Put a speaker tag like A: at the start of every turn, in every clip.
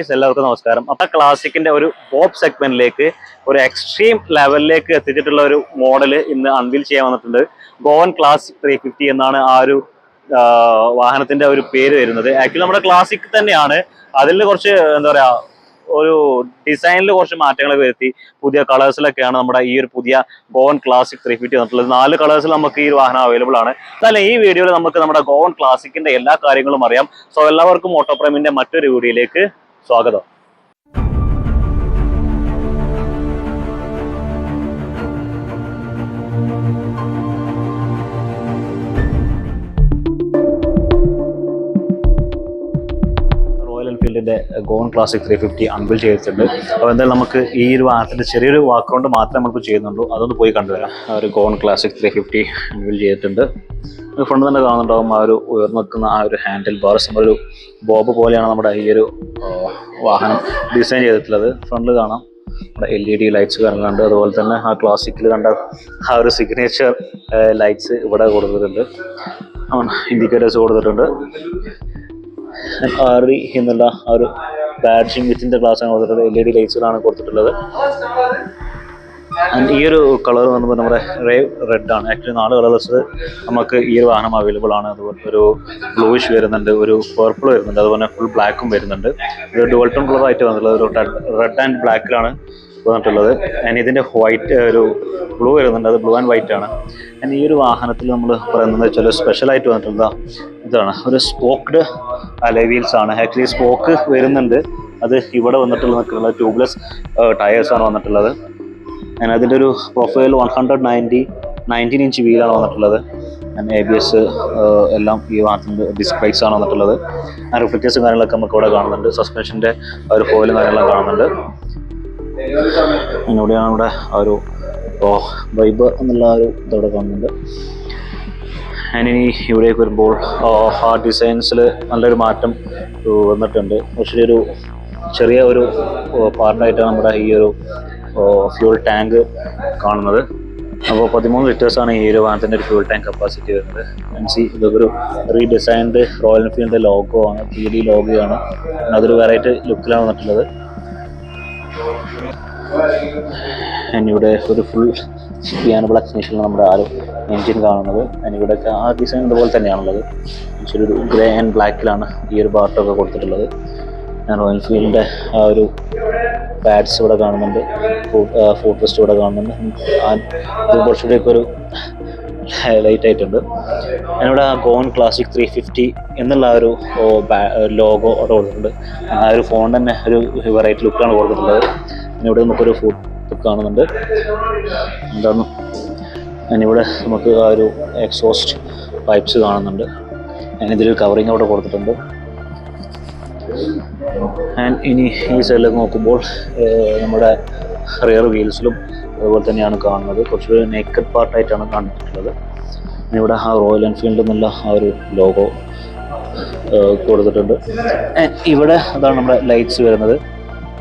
A: Guys എല്ലാവർക്കും നമസ്കാരം. അപ്പൊ ക്ലാസിക്കിന്റെ ഒരു പോപ്പ് സെഗ്മെന്റിലേക്ക് ഒരു എക്സ്ട്രീം ലെവലിലേക്ക് എത്തിച്ചിട്ടുള്ള ഒരു മോഡൽ ഇന്ന് അൺവീൽ ചെയ്യാൻ വന്നിട്ടുണ്ട്. ഗോവൻ ക്ലാസിക് ത്രീ ഫിഫ്റ്റി എന്നാണ് ആ ഒരു വാഹനത്തിന്റെ ഒരു പേര് വരുന്നത്. ആക്ച്വലി നമ്മുടെ ക്ലാസിക് തന്നെയാണ്. അതിൽ കുറച്ച് എന്താ പറയാ ഒരു ഡിസൈനിൽ കുറച്ച് മാറ്റങ്ങളൊക്കെ വരുത്തി. പുതിയ കളേഴ്സിലൊക്കെയാണ് നമ്മുടെ ഈ ഒരു പുതിയ ഗോവൻ ക്ലാസിക് ത്രീ ഫിഫ്റ്റി വന്നിട്ടുള്ളത്. നാല് കളേഴ്സിൽ നമുക്ക് ഈ വാഹനം അവൈലബിൾ ആണ്. എന്നാലും ഈ വീഡിയോയിൽ നമുക്ക് നമ്മുടെ ഗോവൻ ക്ലാസിക്കിന്റെ എല്ലാ കാര്യങ്ങളും അറിയാം. സോ എല്ലാവർക്കും ഓട്ടോപ്രൈമിന്റെ മറ്റൊരു വീഡിയോയിലേക്ക് സ്വാഗതം. Royal എൻഫീൽഡിന്റെ Goan classic three fifty unveil ചെയ്തിട്ടുണ്ട്. അപ്പോൾ എന്തായാലും നമുക്ക് ഈ ഒരു വാഹനത്തിന്റെ ചെറിയൊരു വാക്കുകൊണ്ട് മാത്രമേ നമുക്ക് ചെയ്യുന്നുള്ളൂ. അതൊന്ന് പോയി കണ്ടുവരാം. ഒരു Goan classic three fifty unveil ചെയ്തിട്ടുണ്ട്. ഫ്രണ്ട് തന്നെ കാണുന്നുണ്ടാവും ആ ഒരു ഉയർന്നു നിൽക്കുന്ന ആ ഒരു ഹാൻഡിൽ ബാർസ് ഒരു ബോബ് പോലെയാണ് നമ്മുടെ ഈ ഒരു വാഹനം ഡിസൈൻ ചെയ്തിട്ടുള്ളത്. ഫ്രണ്ടിൽ കാണാം. നമ്മുടെ എൽ ഇ ഡി ലൈറ്റ്സ് കാണുന്നുണ്ട്. അതുപോലെ തന്നെ ആ ക്ലാസിക്കിൽ കണ്ട ആ ഒരു സിഗ്നേച്ചർ ലൈറ്റ്സ് ഇവിടെ കൊടുത്തിട്ടുണ്ട്. ഇൻഡിക്കേറ്റേഴ്സ് കൊടുത്തിട്ടുണ്ട്. ആറി ഇ എന്നുള്ള ആ ഒരു ബാഡ്ജിങ് വിത്തിന്റെ ഗ്ലാസ് ആണ് കൊടുത്തിട്ടുള്ളത്. എൽ ഇ ഡി ലൈറ്റ്സുകളാണ് കൊടുത്തിട്ടുള്ളത്. ആൻഡ് ഈ ഒരു കളർ വന്നപ്പോൾ നമ്മുടെ റേവ് റെഡ് ആണ്. ആക്ച്വലി നാല് കളേഴ്സ് നമുക്ക് ഈ ഒരു വാഹനം അവൈലബിൾ ആണ്. അതുപോലെ ഒരു ബ്ലൂയിഷ് വരുന്നുണ്ട് ഒരു പർപ്പിൾ വരുന്നുണ്ട് അതുപോലെ ഫുൾ ബ്ലാക്കും വരുന്നുണ്ട്. ഇത് ഡുവൽ ടോൺ കളർ ആയിട്ട് വന്നിട്ടുള്ളത് ഒരു റെഡ് ആൻഡ് ബ്ലാക്കിലാണ് വന്നിട്ടുള്ളത്. ആൻഡ് ഇതിന്റെ വൈറ്റ് ഒരു ബ്ലൂ വരുന്നുണ്ട്. അത് ബ്ലൂ ആൻഡ് വൈറ്റ് ആണ്. ആൻഡ് ഈ ഒരു വാഹനത്തിൽ നമ്മൾ പറയുന്നത് വെച്ചാൽ സ്പെഷ്യലായിട്ട് വന്നിട്ടുള്ള ഇതാണ്. ഒരു സ്പോക്ക്ഡ് അലൈ വീൽസ് ആണ്. ആക്ച്വലി സ്പോക്ക് വരുന്നുണ്ട്. അത് ഇവിടെ വന്നിട്ടുള്ള നിൽക്കുന്നത് ട്യൂബ്ലെസ് ടയേഴ്സ് ആണ് വന്നിട്ടുള്ളത്. ഞാൻ അതിന്റെ ഒരു profile one hundred ninety nineteen inch വീലാണ് വന്നിട്ടുള്ളത്. ആൻഡ് എ ബി എസ് എല്ലാം ഈ വാഹനത്തിന്റെ ഡിസ്ക് ബ്രേക്സ് ആണ് വന്നിട്ടുള്ളത്. ആ റിഫ്ലക്റ്റേഴ്സും കാര്യങ്ങളൊക്കെ നമുക്ക് ഇവിടെ കാണുന്നുണ്ട്. സസ്പെൻഷന്റെ ഒരു ഫോയിലും കാര്യങ്ങളൊക്കെ കാണുന്നുണ്ട്. ഇവിടെയാണ് ഇവിടെ ആ ഒരു വൈബ് എന്നുള്ള ഒരു ഇതവിടെ കാണുന്നുണ്ട്. ഞാനിനി ഇവിടേക്ക് വരുമ്പോൾ ആ ഡിസൈൻസിൽ നല്ലൊരു മാറ്റം വന്നിട്ടുണ്ട്. പക്ഷേ ഒരു ചെറിയ ഒരു പാർട്ടായിട്ടാണ് നമ്മുടെ ഈ ഒരു ഫ്യൂൾ ടാങ്ക് കാണുന്നത്. അപ്പോൾ പതിമൂന്ന് ലിറ്റേഴ്സാണ് ഈ ഒരു വാഹനത്തിന്റെ ഒരു ഫ്യൂൾ ടാങ്ക് കപ്പാസിറ്റി വരുന്നത്. മീൻസ് ഇതൊരു റീഡിസൈൻഡ് റോയൽ എൻഫീൽഡിന്റെ ലോഗോ ആണ് പി ഡി ലോഗോ ആണ്. അതൊരു വെറൈറ്റി ലുക്കിലാണ് വന്നിട്ടുള്ളത്. ഇവിടെ ഒരു ഫുൾ ബ്ലാക്ക് ഫിനിഷിലാണ് നമ്മുടെ ആ ഒരു എൻജിൻ കാണുന്നത്. ഇവിടെ ആ ഡിസൈൻ ഇതുപോലെ തന്നെയാണുള്ളത്. മീൻസ് ഒരു ഗ്രേ ആൻഡ് ബ്ലാക്കിലാണ് ഈ ഒരു ബാർട്ടൊക്കെ കൊടുത്തിട്ടുള്ളത്. റോയൽ ഫീൽഡിന്റെ ആ ഒരു പാഡ്സ് ഇവിടെ കാണുന്നുണ്ട്. ഫുഡ് റെസ്റ്റ് ഇവിടെ കാണുന്നുണ്ട്. ഇത് കുറച്ചുകൂടി ഒക്കെ ഒരു ഹൈലൈറ്റ് ആയിട്ടുണ്ട്. ഞാനിവിടെ ഗോൺ ക്ലാസിക് ത്രീ ഫിഫ്റ്റി എന്നുള്ള ആ ഒരു ലോഗോ അവിടെ കൊടുത്തിട്ടുണ്ട്. ആ ഒരു ഫോൺ തന്നെ ഒരു വെറൈറ്റി ലുക്കാണ് കൊടുത്തിട്ടുള്ളത്. ഇവിടെ നമുക്കൊരു ഫുഡ് കാണുന്നുണ്ട്. എന്താണ് ഞാനിവിടെ നമുക്ക് ആ ഒരു എക്സോസ്റ്റ് പൈപ്സ് കാണുന്നുണ്ട്. ഞാനിതിലൊരു കവറിങ് അവിടെ കൊടുത്തിട്ടുണ്ട്. ആൻഡ് ഇനി ഈ സൈഡിലേക്ക് നോക്കുമ്പോൾ നമ്മുടെ റിയർ വീൽസിലും അതുപോലെ തന്നെയാണ് കാണുന്നത്. കുറച്ചുകൂടി നേക്കഡ് പാർട്ടായിട്ടാണ് കണ്ടിട്ടുള്ളത് ഇവിടെ ആ റോയൽ എൻഫീൽഡ് എന്നുള്ള ആ ഒരു ലോഗോ കൊടുത്തിട്ടുണ്ട്. ഇവിടെ അതാണ് നമ്മുടെ ലൈറ്റ്സ് വരുന്നത്.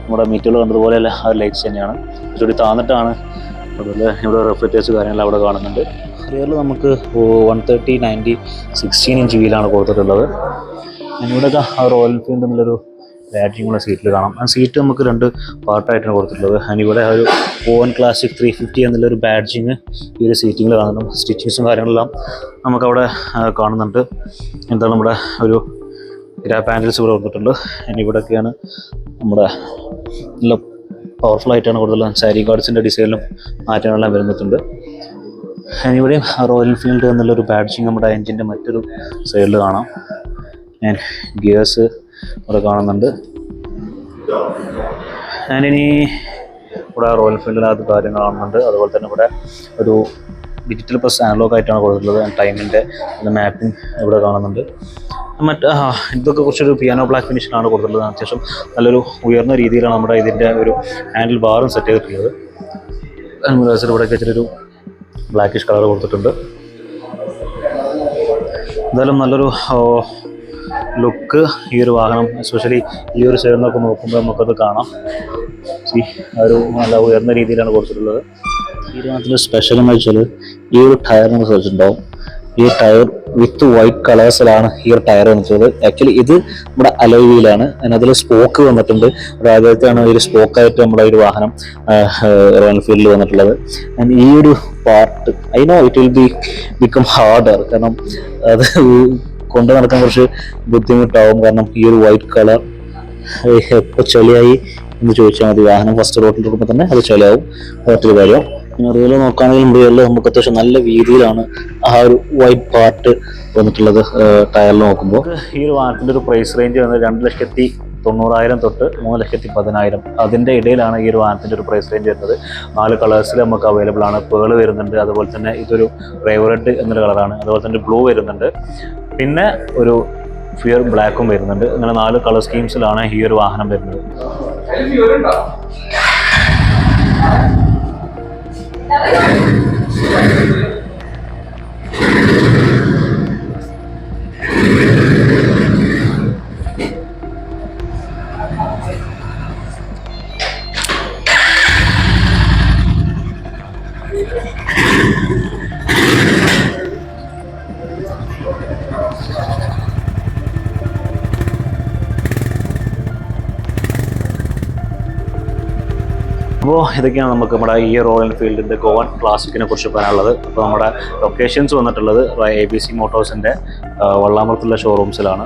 A: നമ്മുടെ മീറ്റുകൾ കണ്ടതുപോലെയല്ല ആ ലൈറ്റ്സ് തന്നെയാണ്. കുറച്ചുകൂടി താന്നിട്ടാണ് അതുപോലെ ഇവിടെ റെഫ്രിജറേറ്റേഴ്സ് കാര്യങ്ങൾ അവിടെ കാണുന്നുണ്ട്. റിയറിൽ നമുക്ക് one thirty ninety sixteen inch വീലാണ് കൊടുത്തിട്ടുള്ളത്. ഇവിടെ ആ റോയൽ ഫീൽഡ് എന്നുള്ളൊരു ബാറ്ററിയും കൂടെ സീറ്റിൽ കാണാം. ആ സീറ്റ് നമുക്ക് രണ്ട് പാർട്ടായിട്ടാണ് കൊടുത്തിട്ടുള്ളത്. അതിനിവിടെ ഒരു ഓൺ ക്ലാസിക് ത്രീ ഫിഫ്റ്റി എന്നുള്ളൊരു ബാഡ്ജിങ് ഈ ഒരു സീറ്റിങ്ങിൽ കാണുന്നുണ്ട്. സ്റ്റിച്ചിങ്സും കാര്യങ്ങളെല്ലാം നമുക്കവിടെ കാണുന്നുണ്ട്. എന്താണ് നമ്മുടെ ഒരു ഗ്രാ പാനൽസ് ഇവിടെ കൊടുത്തിട്ടുണ്ട്. ഇനി ഇവിടെയൊക്കെയാണ് നമ്മുടെ നല്ല പവർഫുൾ ആയിട്ടാണ് കൂടുതൽ സാരി ഗാർഡ്സിന്റെ ഡിസൈനിലും മാറ്റങ്ങളെല്ലാം വരുന്നിട്ടുണ്ട്. ഇവിടെയും റോയൽ എൻഫീൽഡ് എന്നുള്ളൊരു ബാഡ്ജിങ് നമ്മുടെ എൻജിന്റെ മറ്റൊരു സൈഡിൽ കാണാം. ഞാൻ ഗിയേഴ്സ് ഇവിടെ കാണുന്നുണ്ട്. ഞാനിനി ഇവിടെ റോയൽ ഫീൽഡിനകത്ത് കാര്യങ്ങൾ കാണുന്നുണ്ട്. അതുപോലെ തന്നെ ഇവിടെ ഒരു ഡിജിറ്റൽ പ്ലസ് അനലോഗ് ആയിട്ടാണ് കൊടുത്തിട്ടുള്ളത്. ടൈമിന്റെ മാപ്പിംഗ് ഇവിടെ കാണുന്നുണ്ട്. മറ്റ് ഇതൊക്കെ കുറച്ചൊരു പിയാനോ ബ്ലാക്ക് ഫിനിഷിലാണ് കൊടുത്തിട്ടുള്ളത്. അത്യാവശ്യം നല്ലൊരു ഉയർന്ന രീതിയിലാണ് നമ്മുടെ ഇതിന്റെ ഒരു ഹാൻഡിൽ ബാറും സെറ്റ് ചെയ്തിട്ടുള്ളത്. ആംബുലൻസിൽ ഇവിടെ വെച്ചിട്ടൊരു ബ്ലാക്കിഷ് കളർ കൊടുത്തിട്ടുണ്ട്. എന്തായാലും നല്ലൊരു ലുക്ക് ഈ ഒരു വാഹനം എസ്പെഷ്യലി ഈ ഒരു സൈഡിൽ നിന്നൊക്കെ നോക്കുമ്പോൾ നമുക്കത് കാണാം. സി ഒരു നല്ല ഉയർന്ന രീതിയിലാണ് കൊടുത്തിട്ടുള്ളത്. ഈ വാഹനത്തിന്റെ സ്പെഷ്യൽ എന്ന് വെച്ചാൽ ഈ ഒരു ടയർ നമ്മൾ ശ്രദ്ധിച്ചിട്ടുണ്ടാവും. ഈ ടയർ വിത്ത് വൈറ്റ് കളേഴ്സിലാണ് ഈ ഒരു ടയർ വന്നിട്ടുള്ളത് ആക്ച്വലി ഇത് നമ്മുടെ അലോയിലാണ് അതിൽ സ്പോക്ക് വന്നിട്ടുണ്ട്. ഒരു ആദ്യത്തെയാണ് ഒരു സ്പോക്കായിട്ട് നമ്മുടെ ഒരു വാഹനം റോയൽ എൻഫീൽഡിൽ വന്നിട്ടുള്ളത്. ആൻഡ് ഈ ഒരു part I know it will be become harder കാരണം അത് കൊണ്ടു നടക്കാൻ കുറച്ച് ബുദ്ധിമുട്ടാവും. കാരണം ഈ ഒരു വൈറ്റ് കളർ എപ്പോൾ ചെളിയായി എന്ന് ചോദിച്ചാൽ മതി. വാഹനം ഫസ്റ്റ് റോട്ടിൽ ഇടുമ്പോൾ തന്നെ അത് ചെളിയാവും. മറ്റൊരു കാര്യം. പിന്നെ റിയൽ നോക്കുകയാണെങ്കിൽ റിയലിൽ നമുക്ക് അത്യാവശ്യം നല്ല രീതിയിലാണ് ആ ഒരു വൈറ്റ് പാർട്ട് വന്നിട്ടുള്ളത് ടയറിൽ നോക്കുമ്പോൾ ഈ ഒരു വാഹനത്തിന്റെ ഒരു പ്രൈസ് റേഞ്ച് വന്നത് രണ്ട് ലക്ഷത്തി തൊണ്ണൂറായിരം തൊട്ട് മൂന്ന് ലക്ഷത്തി പതിനായിരം. അതിന്റെ ഇടയിലാണ് ഈ ഒരു വാഹനത്തിന്റെ ഒരു പ്രൈസ് റേഞ്ച് വരുന്നത്. നാല് കളേഴ്സിൽ നമുക്ക് അവൈലബിൾ ആണ്. പേൾ വരുന്നുണ്ട്. അതുപോലെ തന്നെ ഇതൊരു ഫേവറേറ്റ് എന്നൊരു കളറാണ് അതുപോലെ തന്നെ ബ്ലൂ വരുന്നുണ്ട്. പിന്നെ ഒരു ഫിയർ ബ്ലാക്കും വരുന്നുണ്ട്. അങ്ങനെ നാല് കളർ സ്കീംസിലാണ് ഈ ഒരു വാഹനം വരുന്നത്. അപ്പോൾ ഇതൊക്കെയാണ് നമുക്ക് നമ്മുടെ ഈ റോയൽ എൻഫീൽഡിന്റെ ഗോവൻ ക്ലാസിക്കിനെ കുറിച്ച് പറയാനുള്ളത്. അപ്പോൾ നമ്മുടെ ലൊക്കേഷൻസ് വന്നിട്ടുള്ളത് എ ബി സി മോട്ടോഴ്സിന്റെ വള്ളാമത്തുള്ള ഷോറൂംസിലാണ്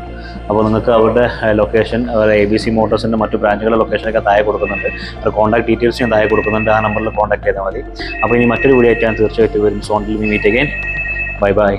A: അപ്പോൾ നിങ്ങൾക്ക് അവരുടെ ലൊക്കേഷൻ എ ബി സി മോട്ടോഴ്സിന്റെ മറ്റു ബ്രാഞ്ചുകളുടെ ലൊക്കേഷനൊക്കെ താഴെ കൊടുക്കുന്നുണ്ട്. അത് കോൺടാക്ട് ഡീറ്റെയിൽസ് ഞാൻ താഴെ കൊടുക്കുന്നുണ്ട്. ആ നമ്പറിൽ കോൺടാക്ട് ചെയ്താൽ മതി. അപ്പോൾ ഇനി മറ്റൊരു വീഡിയോ ആയിട്ട് ഞാൻ തീർച്ചയായിട്ടും വരും. സോണിൽ മീറ്റ് അഗൈൻ ബൈ ബൈ